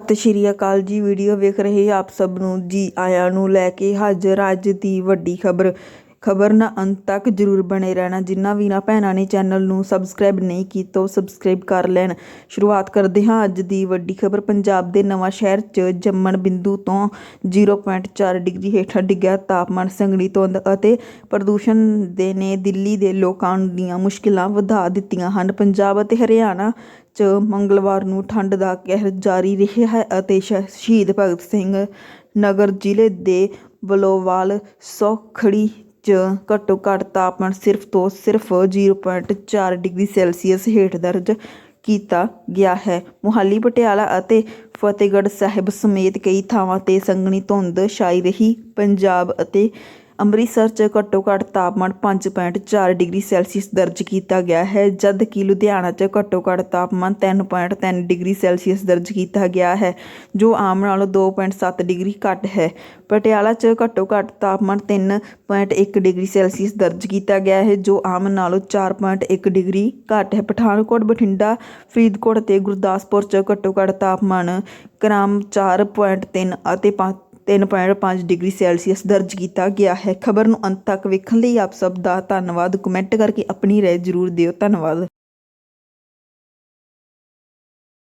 ਸਤਿ ਸ਼੍ਰੀ ਅਕਾਲ ਜੀ, ਵੀਡੀਓ ਵੇਖ ਰਹੇ ਆਪ ਸਭ ਨੂੰ। ਜੀ ਆਇਆਂ ਨੂੰ ਲੈ ਕੇ ਹਾਜ਼ਰ ਅੱਜ ਦੀ ਵੱਡੀ ਖਬਰ। ਖਬਰ ਨਾ ਅੰਤ ਤੱਕ ਜਰੂਰ ਬਣੇ ਰਹਿਣਾ। ਜਿਨ੍ਹਾਂ ਵੀਰਾਂ ਭੈਣਾਂ ਨੇ ਚੈਨਲ ਨੂੰ ਸਬਸਕ੍ਰਾਈਬ ਨਹੀਂ ਕੀਤਾ, ਉਹ ਸਬਸਕ੍ਰਾਈਬ ਕਰ ਲੈਣ। ਸ਼ੁਰੂਆਤ ਕਰਦੇ ਹਾਂ ਅੱਜ ਦੀ ਵੱਡੀ ਖਬਰ। ਪੰਜਾਬ ਦੇ ਨਵਾਂ ਸ਼ਹਿਰ 'ਚ ਜੰਮਣ ਬਿੰਦੂ ਤੋਂ 0.4 ਡਿਗਰੀ ਹੇਠਾਂ ਡਿੱਗਿਆ ਤਾਪਮਾਨ ਸੰਘਣੀ ਧੁੰਦ ਅਤੇ ਪ੍ਰਦੂਸ਼ਣ ਦੇ ਨੇ ਦਿੱਲੀ ਦੇ ਲੋਕਾਂ ਦੀਆਂ ਮੁਸ਼ਕਿਲਾਂ ਵਧਾ ਦਿੱਤੀਆਂ ਹਨ। ਪੰਜਾਬ ਅਤੇ ਹਰਿਆਣਾ 'ਚ ਮੰਗਲਵਾਰ ਨੂੰ ਠੰਡ ਦਾ ਕਹਿਰ ਜਾਰੀ ਰਿਹਾ ਹੈ ਅਤੇ ਸ਼ਹੀਦ ਭਗਤ ਸਿੰਘ ਨਗਰ ਜ਼ਿਲ੍ਹੇ ਦੇ ਬਲੋਵਾਲ ਸੌਖੜੀ 'ਚ ਘੱਟੋ ਘੱਟ ਤਾਪਮਾਨ ਸਿਰਫ ਤੋਂ ਸਿਰਫ 0.4 ਡਿਗਰੀ ਸੈਲਸੀਅਸ ਹੇਠ ਦਰਜ ਕੀਤਾ ਗਿਆ ਹੈ। ਮੁਹਾਲੀ, ਪਟਿਆਲਾ ਅਤੇ ਫਤਿਹਗੜ੍ਹ ਸਾਹਿਬ ਸਮੇਤ ਕਈ ਥਾਵਾਂ ਤੇ ਸੰਘਣੀ ਧੁੰਦ ਛਾਈ ਰਹੀ। ਪੰਜਾਬ ਅਤੇ ਅੰਮ੍ਰਿਤਸਰ 'ਚ ਘੱਟੋ ਘੱਟ ਤਾਪਮਾਨ 5.4 ਡਿਗਰੀ ਸੈਲਸੀਅਸ ਦਰਜ ਕੀਤਾ ਗਿਆ ਹੈ, ਜਦ ਕਿ ਲੁਧਿਆਣਾ 'ਚ ਘੱਟੋ ਘੱਟ ਤਾਪਮਾਨ 3.3 ਡਿਗਰੀ ਸੈਲਸੀਅਸ ਦਰਜ ਕੀਤਾ ਗਿਆ ਹੈ, ਜੋ ਆਮ ਨਾਲੋਂ 2.7 ਡਿਗਰੀ ਘੱਟ ਹੈ। ਪਟਿਆਲਾ 'ਚ ਘੱਟੋ ਘੱਟ ਤਾਪਮਾਨ 3.1 ਡਿਗਰੀ ਸੈਲਸੀਅਸ ਦਰਜ ਕੀਤਾ ਗਿਆ ਹੈ, ਜੋ ਆਮ ਨਾਲੋਂ 4.1 ਡਿਗਰੀ ਘੱਟ ਹੈ। ਪਠਾਨਕੋਟ, ਬਠਿੰਡਾ, ਫਰੀਦਕੋਟ ਅਤੇ ਗੁਰਦਾਸਪੁਰ 'ਚ ਘੱਟੋ ਘੱਟ ਤਾਪਮਾਨ ਕ੍ਰਮ 4.3 ਅਤੇ 5 3.5 ਡਿਗਰੀ ਸੈਲਸੀਅਸ ਦਰਜ ਕੀਤਾ ਗਿਆ ਹੈ। ਖਬਰ ਨੂੰ ਅੰਤ ਤੱਕ ਵੇਖਣ ਲਈ ਆਪ ਸਭ ਦਾ ਧੰਨਵਾਦ। ਕਮੈਂਟ ਕਰਕੇ ਆਪਣੀ ਰਾਏ ਜ਼ਰੂਰ ਦਿਓ। ਧੰਨਵਾਦ।